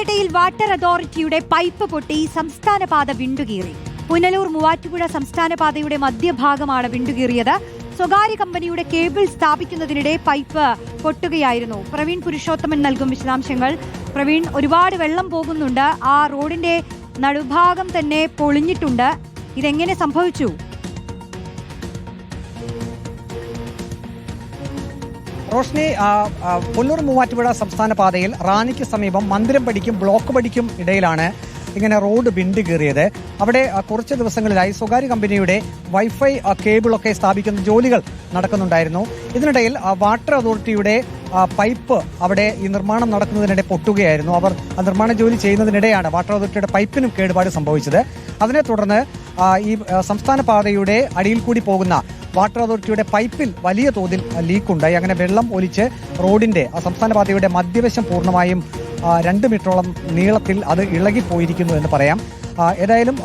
പത്തനംതിട്ടയിൽ വാട്ടർ അതോറിറ്റിയുടെ പൈപ്പ് പൊട്ടി സംസ്ഥാന പാത വിണ്ടുകീറി. പുനലൂർ മൂവാറ്റുപുഴ സംസ്ഥാന പാതയുടെ മധ്യഭാഗമാണ് വിണ്ടുകീറിയത്. സ്വകാര്യ കമ്പനിയുടെ കേബിൾ സ്ഥാപിക്കുന്നതിനിടെ പൈപ്പ് പൊട്ടുകയായിരുന്നു. പ്രവീൺ പുരുഷോത്തമൻ നൽകും വിശദാംശങ്ങൾ. പ്രവീൺ ഒരുപാട് വെള്ളം പോകുന്നുണ്ട്. ആ റോഡിന്റെ നടുഭാഗം തന്നെ പൊളിഞ്ഞിട്ടുണ്ട്. ഇതെങ്ങനെ സംഭവിച്ചു? റോഷ്നി പുല്ലൂർ മൂവാറ്റുപുഴ സംസ്ഥാന പാതയിൽ റാന്നിക്ക് സമീപം മന്ദിരം പടിക്കും ബ്ലോക്ക് പടിക്കും ഇടയിലാണ് ഇങ്ങനെ റോഡ് ബിണ്ട് കയറിയത് അവിടെ കുറച്ച് ദിവസങ്ങളിലായി സ്വകാര്യ കമ്പനിയുടെ വൈഫൈ കേബിളൊക്കെ സ്ഥാപിക്കുന്ന ജോലികൾ നടക്കുന്നുണ്ടായിരുന്നു. ഇതിനിടയിൽ വാട്ടർ അതോറിറ്റിയുടെ പൈപ്പ് അവിടെ ഈ നിർമ്മാണം നടക്കുന്നതിനിടെ പൊട്ടുകയായിരുന്നു. അവർ ആ നിർമ്മാണ ജോലി ചെയ്യുന്നതിനിടെയാണ് വാട്ടർ അതോറിറ്റിയുടെ പൈപ്പിനും കേടുപാട് സംഭവിച്ചത്. അതിനെ തുടർന്ന് ഈ സംസ്ഥാന പാതയുടെ അടിയിൽ കൂടി പോകുന്ന വാട്ടർ അതോറിറ്റിയുടെ പൈപ്പിൽ വലിയ തോതിൽ ലീക്ക് ഉണ്ടായി അങ്ങനെ വെള്ളം ഒലിച്ച് റോഡിന്റെ സംസ്ഥാന പാതയുടെ മധ്യവശം പൂർണമായും രണ്ട് മീറ്ററോളം നീളത്തിൽ അത് ഇളകിപ്പോയിരിക്കുന്നു എന്ന് പറയാം. ഏതായാലും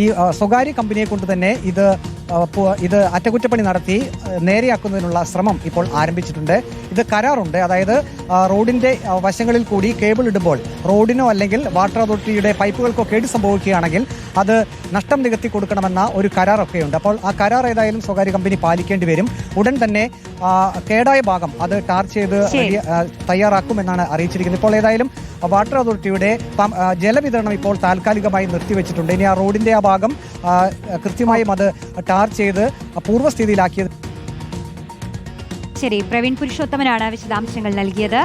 ഈ സ്വകാര്യ കമ്പനിയെ കൊണ്ട് തന്നെ ഇത് ഇത് അറ്റകുറ്റപ്പണി നടത്തി നേരെയാക്കുന്നതിനുള്ള ശ്രമം ഇപ്പോൾ ആരംഭിച്ചിട്ടുണ്ട്. ഇത് കരാറുണ്ട്. അതായത് റോഡിന്റെ വശങ്ങളിൽ കൂടി കേബിൾ ഇടുമ്പോൾ റോഡിനോ അല്ലെങ്കിൽ വാട്ടർ അതോറിറ്റിയുടെ പൈപ്പുകൾക്കോ കേട് സംഭവിക്കുകയാണെങ്കിൽ അത് നഷ്ടം നികത്തി കൊടുക്കണമെന്ന ഒരു കരാറൊക്കെ ഉണ്ട് അപ്പോൾ ആ കരാർ ഏതായാലും സ്വകാര്യ കമ്പനി പാലിക്കേണ്ടി വരും. ഉടൻ തന്നെ കേടായ ഭാഗം അത് ടാർച്ച് ചെയ്ത് തയ്യാറാക്കുമെന്നാണ് അറിയിച്ചിരിക്കുന്നത്. ഇപ്പോൾ ഏതായാലും വാട്ടർ അതോറിറ്റിയുടെ ജലവിതരണം ഇപ്പോൾ താൽക്കാലികമായി നിർത്തിവെച്ചിട്ടുണ്ട്. ഇനി ആ റോഡിന്റെ ആ ഭാഗം കൃത്യമായും അത് ടാർ ചെയ്ത് പൂർവസ്ഥിതിയിലാക്കിയത് ശരി പ്രവീൺ പുരുഷോത്തമനാണ് വിശദാംശങ്ങൾ നൽകിയത്.